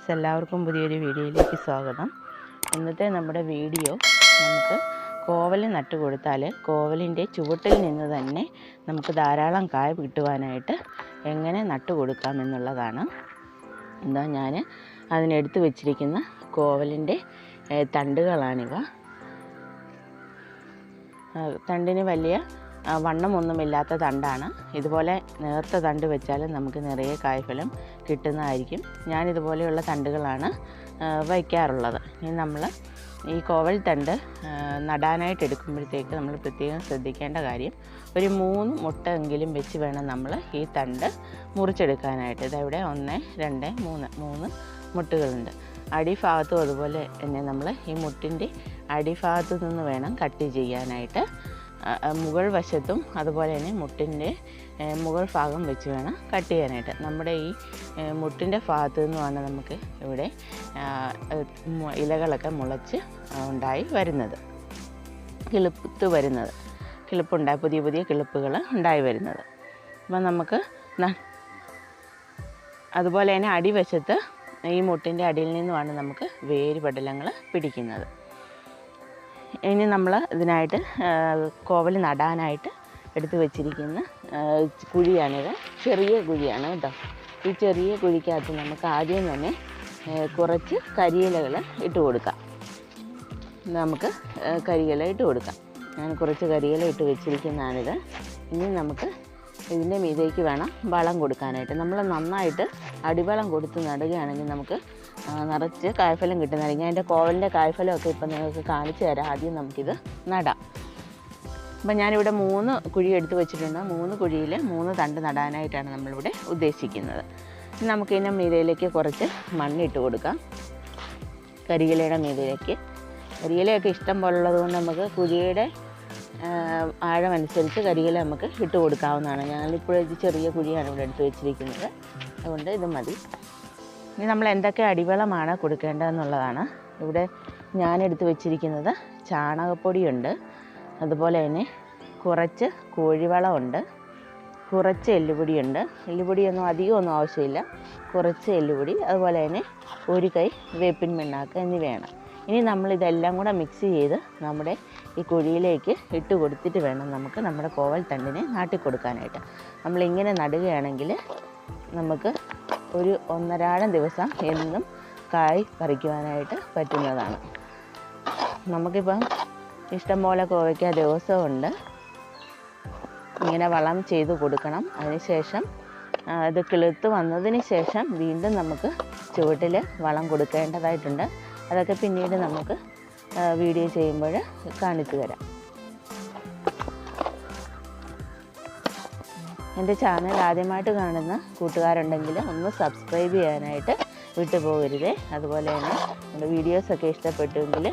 Friends എല്ലാവർക്കും പുതിയൊരു വീഡിയോയിലേക്ക് സ്വാഗതം. ഇന്നത്തെ നമ്മുടെ വീഡിയോ നമുക്ക് കോവൽ നട്ട് കൊടുത്താൽ കോവലിന്റെ ചുവട്ടിൽ നിന്ന് തന്നെ നമുക്ക് ധാരാളം കായ കിട്ടുവാനായിട്ട് എങ്ങനെ നട്ട് കൊടുക്കാമെന്നുള്ളതാണ് എന്താ ഞാൻ അതിനെടുത്ത് വെച്ചിരിക്കുന്ന കോവലിന്റെ തണ്ടുകളാണിവ. തണ്ടിന് വലിയ വണ്ണമൊന്നുമില്ലാത്ത തണ്ടാണ്. ഇതുപോലെ നേർത്ത തണ്ട് വെച്ചാൽ നമുക്ക് നിറയെ കായ്ഫലം കിട്ടുന്നതായിരിക്കും. ഞാനിതുപോലെയുള്ള തണ്ടുകളാണ് വയ്ക്കാറുള്ളത്. ഇനി നമ്മൾ ഈ കോവൽ തണ്ട് നടാനായിട്ട് എടുക്കുമ്പോഴത്തേക്ക് നമ്മൾ പ്രത്യേകം ശ്രദ്ധിക്കേണ്ട കാര്യം ഒരു മൂന്ന് മുട്ട എങ്കിലും വെച്ച് വേണം നമ്മൾ ഈ തണ്ട് മുറിച്ചെടുക്കാനായിട്ട്. ഇതവിടെ ഒന്ന് രണ്ട് മൂന്ന് മൂന്ന് മുട്ടുകളുണ്ട്. അടിഭാഗത്തും അതുപോലെ തന്നെ നമ്മൾ ഈ മുട്ടിന്റെ അടിഭാഗത്തു നിന്ന് വേണം കട്ട് ചെയ്യാനായിട്ട് മുകൾ വശത്തും അതുപോലെ തന്നെ മുട്ടിന്റെ മുകൾ ഭാഗം വെച്ച് വേണം കട്ട് ചെയ്യാനായിട്ട്. നമ്മുടെ ഈ മുട്ടിന്റെ നിന്ന് നിന്നുമാണ് നമുക്ക് ഇവിടെ ഇലകളൊക്കെ മുളച്ച് ഉണ്ടായി വരുന്നത്. കിളിപ്പ് വരുന്നത്. കിളിപ്പുണ്ടായി പുതിയ പുതിയ കിളിപ്പുകൾ ഉണ്ടായി വരുന്നത്. അപ്പം നമുക്ക് അതുപോലെ തന്നെ അടിവശത്ത് ഈ മുട്ടിന്റെ അടിയിൽ നിന്നുമാണ് നമുക്ക് വേര് പടലങ്ങൾ പിടിക്കുന്നത്. ഇനി നമ്മൾ ഇതിനായിട്ട് കോവൽ നടാനായിട്ട് എടുത്തു വച്ചിരിക്കുന്ന കുഴിയാണിത്. ചെറിയ കുഴിയാണ് കേട്ടോ. ഈ ചെറിയ കുഴിക്കകത്ത് നമുക്ക് ആദ്യം തന്നെ കുറച്ച് കരിയിലകൾ ഇട്ട് കൊടുക്കാം. നമുക്ക് കരിയില ഇട്ട് കൊടുക്കാം. ഞാൻ കുറച്ച് കരിയില ഇട്ട് വെച്ചിരിക്കുന്നതാണിത്. ഇനി നമുക്ക് ഇതിന്റെ മീതേക്ക് വേണം വളം കൊടുക്കാനായിട്ട്. നമ്മൾ നന്നായിട്ട് അടിവളം കൊടുത്ത് നടുകയാണെങ്കിൽ നമുക്ക് നിറച്ച് കായ്ഫലം കിട്ടുന്നതായിരിക്കും. അതിന്റെ കോവലിന്റെ കായ്ഫലമൊക്കെ ഇപ്പം നിങ്ങൾക്ക് കാണിച്ചു തരാം. ആദ്യം നമുക്കിത് നടാം. അപ്പം ഞാനിവിടെ മൂന്ന് കുഴി എടുത്ത് വെച്ചിട്ടുണ്ട്. മൂന്ന് കുഴിയിൽ മൂന്ന് തണ്ട് നടാനായിട്ടാണ് നമ്മളിവിടെ ഉദ്ദേശിക്കുന്നത്. നമുക്കിതിന്റെ മീതയിലേക്ക് കുറച്ച് മണ്ണിട്ട് കൊടുക്കാം. കരിയിലയുടെ മീതയിലേക്ക്. കരിയിലയൊക്കെ ഇഷ്ടം പോലുള്ളത് കൊണ്ട് നമുക്ക് കുഴിയുടെ ആഴമനുസരിച്ച് കരിയില നമുക്ക് ഇട്ട് കൊടുക്കാവുന്നതാണ്. ഞങ്ങളിപ്പോഴും ചെറിയ കുഴിയാണ് ഇവിടെ എടുത്ത് വെച്ചിരിക്കുന്നത്. അതുകൊണ്ട് ഇത് മതി. ഇനി നമ്മൾ എന്തൊക്കെ അടിവളമാണ് കൊടുക്കേണ്ടതെന്നുള്ളതാണ്. ഇവിടെ ഞാൻ എടുത്ത് വെച്ചിരിക്കുന്നത് ചാണകപ്പൊടിയുണ്ട്. അതുപോലെ തന്നെ കുറച്ച് കോഴിവളമുണ്ട്. കുറച്ച് എല്ലുപൊടിയുണ്ട്. എല്ലുപൊടിയൊന്നും അധികമൊന്നും ആവശ്യമില്ല. കുറച്ച് എല്ലുപൊടി അതുപോലെ തന്നെ ഒരു കൈ വേപ്പിൻ പിണ്ണാക്ക് എന്നിവയാണ് ഇനി നമ്മൾ ഇതെല്ലാം കൂടെ മിക്സ് ചെയ്ത് നമ്മുടെ ഈ കുഴിയിലേക്ക് ഇട്ട് കൊടുത്തിട്ട് വേണം നമുക്ക് നമ്മുടെ കോവൽ തണ്ടിനെ നാട്ടി നമ്മളിങ്ങനെ നടുകയാണെങ്കിൽ നമുക്ക് ഒരു ഒന്നരാടം ദിവസം എന്നും കായ് പറിക്കുവാനായിട്ട് പറ്റുന്നതാണ്. നമുക്കിപ്പം ഇഷ്ടംപോലെ കോവയ്ക്ക ദിവസമുണ്ട്. ഇങ്ങനെ വളം ചെയ്ത് കൊടുക്കണം. അതിനുശേഷം അത് കിളുത്ത് വന്നതിന് ശേഷം വീണ്ടും നമുക്ക് ചുവട്ടിൽ വളം കൊടുക്കേണ്ടതായിട്ടുണ്ട്. അതൊക്കെ പിന്നീട് നമുക്ക് വീഡിയോ ചെയ്യുമ്പോൾ കാണിച്ചു തരാം. എന്റെ ചാനൽ ആദ്യമായിട്ട് കാണുന്ന കൂട്ടുകാരുണ്ടെങ്കിൽ ഒന്ന് സബ്സ്ക്രൈബ് ചെയ്യാനായിട്ട് വിട്ടുപോകരുതേ. അതുപോലെ തന്നെ നമ്മുടെ വീഡിയോസൊക്കെ ഇഷ്ടപ്പെട്ടുവെങ്കിൽ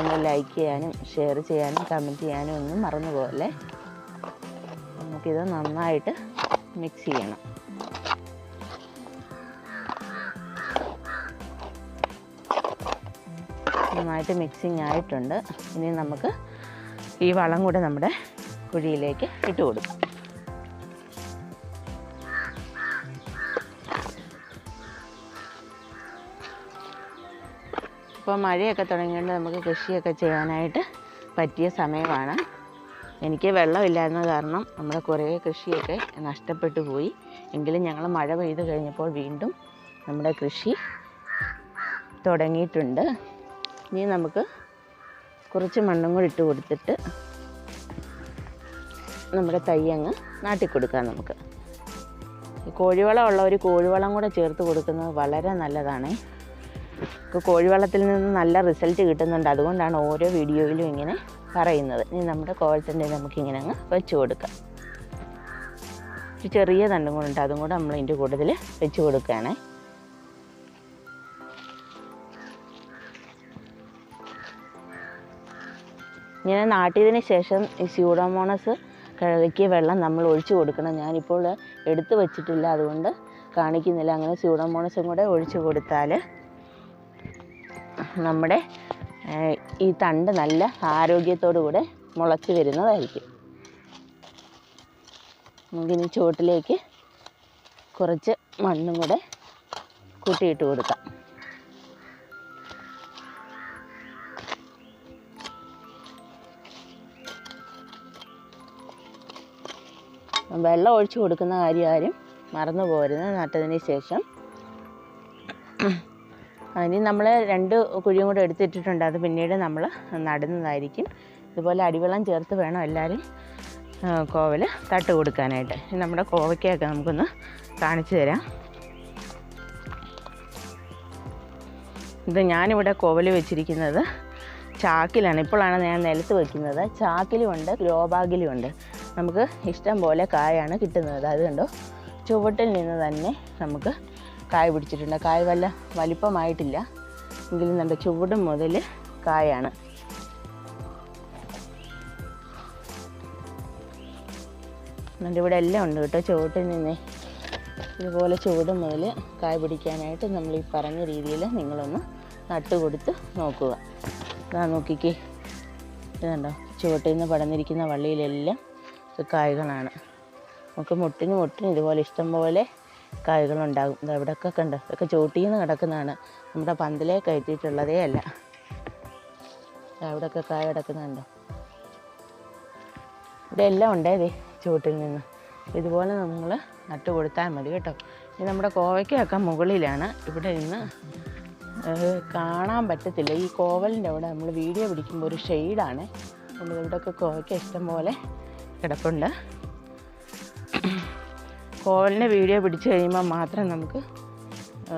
ഒന്ന് ലൈക്ക് ചെയ്യാനും ഷെയർ ചെയ്യാനും കമന്റ് ചെയ്യാനും ഒന്നും മറന്നു പോകല്ലേ? നമുക്കിത് നന്നായിട്ട് മിക്സ് ചെയ്യണം. നന്നായിട്ട് മിക്സിങ് ആയിട്ടുണ്ട്. ഇനി നമുക്ക് ഈ വളം കൂടെ നമ്മുടെ കുഴിയിലേക്ക് ഇട്ട് കൊടുക്കാം. ഇപ്പോൾ മഴയൊക്കെ തുടങ്ങിയതുകൊണ്ട് നമുക്ക് കൃഷിയൊക്കെ ചെയ്യാനായിട്ട് പറ്റിയ സമയമാണ്. എനിക്ക് വെള്ളമില്ലായിരുന്ന കാരണം നമ്മുടെ കുറേ കൃഷിയൊക്കെ നഷ്ടപ്പെട്ടു പോയി. എങ്കിലും ഞങ്ങൾ മഴ പെയ്ത് കഴിഞ്ഞപ്പോൾ വീണ്ടും നമ്മുടെ കൃഷി തുടങ്ങിയിട്ടുണ്ട്. ഇനി നമുക്ക് കുറച്ച് മണ്ണും കൂടി ഇട്ട് കൊടുത്തിട്ട് നമ്മുടെ തൈ അങ്ങ് നാട്ടിക്കൊടുക്കാം നമുക്ക്. കോഴിവളം ഉള്ളവർ കോഴിവളം കൂടെ ചേർത്ത് കൊടുക്കുന്നത് വളരെ നല്ലതാണ്. കോഴിവളത്തിൽ നിന്ന് നല്ല റിസൾട്ട് കിട്ടുന്നുണ്ട്. അതുകൊണ്ടാണ് ഓരോ വീഡിയോയിലും ഇങ്ങനെ പറയുന്നത്. ഇനി നമ്മുടെ കോഴത്തിന്റെ നമുക്കിങ്ങനെ അങ്ങ് വെച്ച് കൊടുക്കാം. ചെറിയ തണ്ടും കൂടെ ഉണ്ട്. അതും കൂടെ നമ്മൾ ഇതിന്റെ കൂടുതൽ വെച്ച് കൊടുക്കുകയാണേ. ഇങ്ങനെ നാട്ടിയതിന് ശേഷം ഈ സ്യൂഡോമോണസ് കിഴക്കിയ വെള്ളം നമ്മൾ ഒഴിച്ചു കൊടുക്കണം. ഞാനിപ്പോൾ എടുത്തു വച്ചിട്ടില്ല. അതുകൊണ്ട് കാണിക്കുന്നില്ല. അങ്ങനെ സ്യൂഡോമോണസും കൂടെ ഒഴിച്ചു കൊടുത്താൽ നമ്മുടെ ഈ തണ്ട് നല്ല ആരോഗ്യത്തോടു കൂടെ മുളച്ച് വരുന്നതായിരിക്കും. നമുക്കിനി ചുവട്ടിലേക്ക് കുറച്ച് മണ്ണും കൂടെ കൂട്ടിയിട്ട് കൊടുക്കാം. വെള്ളം ഒഴിച്ചു കൊടുക്കുന്ന കാര്യം ആരും മറന്നു പോരുന്നത് നട്ടതിന് ശേഷം അതിന് നമ്മൾ രണ്ട് കുഴിയും കൂടെ എടുത്തിട്ടിട്ടുണ്ട്. അത് പിന്നീട് നമ്മൾ നടുന്നതായിരിക്കും. ഇതുപോലെ അടിവെള്ളം ചേർത്ത് വേണം എല്ലാവരും കോവൽ തട്ട് കൊടുക്കാനായിട്ട്. ഇനി നമ്മുടെ കോവയ്ക്കൊക്കെ നമുക്കൊന്ന് കാണിച്ചു തരാം. ഇത് ഞാനിവിടെ കോവൽ വെച്ചിരിക്കുന്നത് ചാക്കിലാണ്. ഇപ്പോഴാണ് ഞാൻ നിലത്ത് വെക്കുന്നത്. ചാക്കിലും ഉണ്ട് ഗ്രോ ഉണ്ട്. നമുക്ക് ഇഷ്ടം പോലെ കായാണ് കിട്ടുന്നത്. അത് കണ്ടോ? ചുവട്ടിൽ നിന്ന് തന്നെ നമുക്ക് കായ പിടിച്ചിട്ടുണ്ട്. കായ വല്ല വലിപ്പമായിട്ടില്ല. എങ്കിലും നമ്മുടെ ചുവട് മുതൽ കായാണ്. എന്നിട്ട് ഇവിടെ എല്ലാം ഉണ്ട് കേട്ടോ. ചുവട്ടിൽ നിന്നേ ഇതുപോലെ ചുവട് മുതൽ കായ പിടിക്കാനായിട്ട് നമ്മൾ ഈ പറഞ്ഞ രീതിയിൽ നിങ്ങളൊന്ന് നട്ടുകൊടുത്ത് നോക്കുക. ഇതാ നോക്കിക്കേ. ഇതുണ്ടോ ചുവട്ടിൽ നിന്ന് പടന്നിരിക്കുന്ന വള്ളിയിലെല്ലാം കായ്കളാണ്. നമുക്ക് മുട്ടിന് മുട്ടിന് ഇതുപോലെ ഇഷ്ടം പോലെ കായ്കളുണ്ടാകും. ഇവിടെയൊക്കെ കണ്ട്. ഇതൊക്കെ ചോട്ടിൽ നിന്ന് കിടക്കുന്നതാണ്. നമ്മുടെ പന്തലേ കയറ്റിയിട്ടുള്ളതേ അല്ല. അവിടെയൊക്കെ കായ കിടക്കുന്നുണ്ട്. ഇവിടെ എല്ലാം ഉണ്ടേ ദേ ചുവട്ടിൽ നിന്ന്. ഇതുപോലെ നമ്മൾ നട്ട് കൊടുത്താൽ മതി കേട്ടോ. ഇനി നമ്മുടെ കോവയ്ക്കൊക്കെ മുകളിലാണ്. ഇവിടെ നിന്ന് കാണാൻ പറ്റത്തില്ല. ഈ കോവലിന്റെ അവിടെ നമ്മൾ വീഡിയോ പിടിക്കുമ്പോൾ ഒരു ഷെയ്ഡാണ്. നമ്മൾ ഇവിടെയൊക്കെ കോവയ്ക്ക ഇഷ്ടം പോലെ കിടപ്പുണ്ട്. കോവലിന്റെ വീഡിയോ പിടിച്ചു കഴിയുമ്പോൾ മാത്രം നമുക്ക്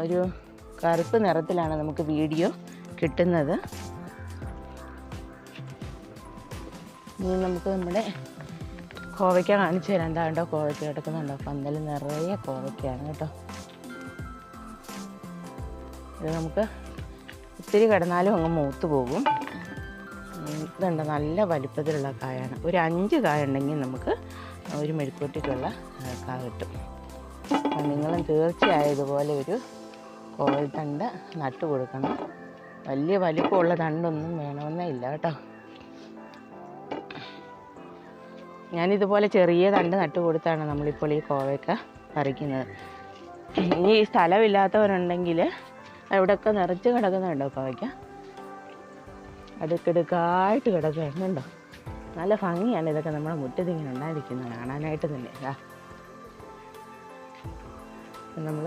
ഒരു കറുപ്പ് നിറത്തിലാണ് നമുക്ക് വീഡിയോ കിട്ടുന്നത്. ഇനി നമുക്ക് നമ്മുടെ കോവയ്ക്ക കാണിച്ചു തരാം. എന്താ കേട്ടോ കോവയ്ക്ക കിടക്കുന്നുണ്ടോ പന്തൽ നിറയെ കോവയ്ക്കാണ് കേട്ടോ. ഇത് നമുക്ക് ഒത്തിരി കിടന്നാലും അങ്ങ് മൂത്ത് പോകും. ഇതുണ്ട്? നല്ല വലുപ്പത്തിലുള്ള കായാണ്. ഒരു അഞ്ച് കായ ഉണ്ടെങ്കിൽ നമുക്ക് ഒരു മെഴുക്കൂട്ടിക്കുള്ള കാ കിട്ടും അപ്പം നിങ്ങളും തീർച്ചയായും ഇതുപോലെ ഒരു കോഴിത്തണ്ട് തണ്ട് നട്ടു കൊടുക്കണം. വലിയ വലിപ്പമുള്ള തണ്ടൊന്നും വേണമെന്നേ ഇല്ല കേട്ടോ. ഞാനിതുപോലെ ചെറിയ തണ്ട് നട്ടു കൊടുത്താണ് നമ്മളിപ്പോൾ ഈ കോവയ്ക്ക പറിക്കുന്നത്. ഇനി ഈ സ്ഥലമില്ലാത്തവരുണ്ടെങ്കിൽ അവിടെയൊക്കെ നിറച്ച് കിടക്കുന്നുണ്ടോ കോവയ്ക്ക? അടുക്കടുക്കായിട്ട് കിടക്കുന്നുണ്ടോ? നല്ല ഭംഗിയാണ് ഇതൊക്കെ നമ്മുടെ മുറ്റത്ത് ഇങ്ങനെ ഉണ്ടായിരിക്കുന്നത് കാണാനായിട്ട് തന്നെ നമ്മൾ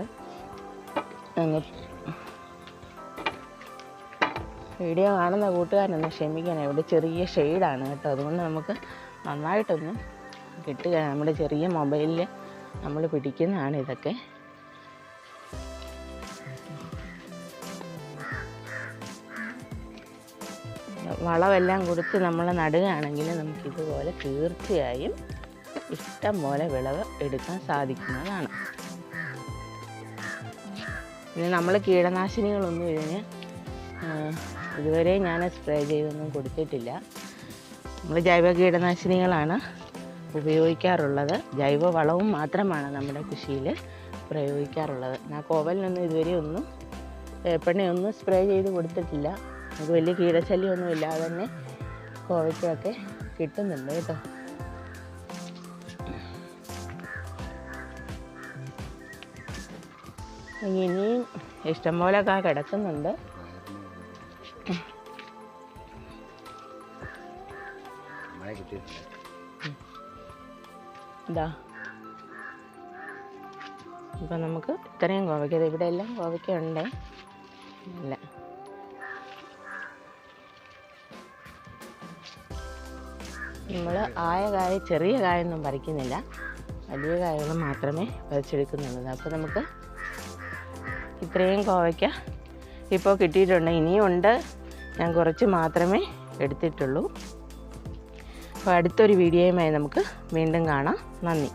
വീഡിയോ കാണുന്ന കൂട്ടുകാരനൊന്ന് ക്ഷമിക്കണം. ഇവിടെ ചെറിയ ഷെയ്ഡാണ് കേട്ടോ. അതുകൊണ്ട് നമുക്ക് നന്നായിട്ടൊന്ന് കിട്ടുക. നമ്മുടെ ചെറിയ മൊബൈലിൽ നമ്മൾ പിടിക്കുന്നതാണ് ഇതൊക്കെ. വളമെല്ലാം കൊടുത്ത് നമ്മൾ നടുകയാണെങ്കിൽ നമുക്കിതുപോലെ തീർച്ചയായും ഇഷ്ടം പോലെ വിളവ് എടുക്കാൻ സാധിക്കുന്നതാണ്. പിന്നെ നമ്മൾ കീടനാശിനികളൊന്നും ഇതിന് ഇതുവരെ ഞാൻ സ്പ്രേ ചെയ്തൊന്നും കൊടുത്തിട്ടില്ല. നമ്മൾ ജൈവ കീടനാശിനികളാണ് ഉപയോഗിക്കാറുള്ളത്. ജൈവ വളവും മാത്രമാണ് നമ്മുടെ കൃഷിയിൽ പ്രയോഗിക്കാറുള്ളത്. ഞാൻ കോവലിനൊന്നും ഇതുവരെ ഒന്നും വേപ്പെണ്ണയൊന്നും സ്പ്രേ ചെയ്ത് കൊടുത്തിട്ടില്ല. നമുക്ക് വലിയ കീടശല്യമൊന്നും ഇല്ലാതെ തന്നെ കോവയ്ക്കൊക്കെ കിട്ടുന്നുണ്ട് കേട്ടോ. ഇനിയും ഇഷ്ടംപോലെ കാ കിടക്കുന്നുണ്ട് ഇപ്പം നമുക്ക് ഇത്രയും കോവയ്ക്ക. ഇവിടെ എല്ലാം കോവയ്ക്ക ഉണ്ട്. ഇല്ല നമ്മൾ ആയ കായ ചെറിയ കായൊന്നും പറിക്കുന്നില്ല. വലിയ കായകൾ മാത്രമേ പറിച്ചെടുക്കുന്നുള്ളൂ. അപ്പോൾ നമുക്ക് ഇത്രയും കോവയ്ക്ക ഇപ്പോൾ കിട്ടിയിട്ടുണ്ട്. ഇനിയുണ്ട്. ഞാൻ കുറച്ച് മാത്രമേ എടുത്തിട്ടുള്ളൂ. അപ്പോൾ അടുത്തൊരു വീഡിയോയുമായി നമുക്ക് വീണ്ടും കാണാം. നന്ദി.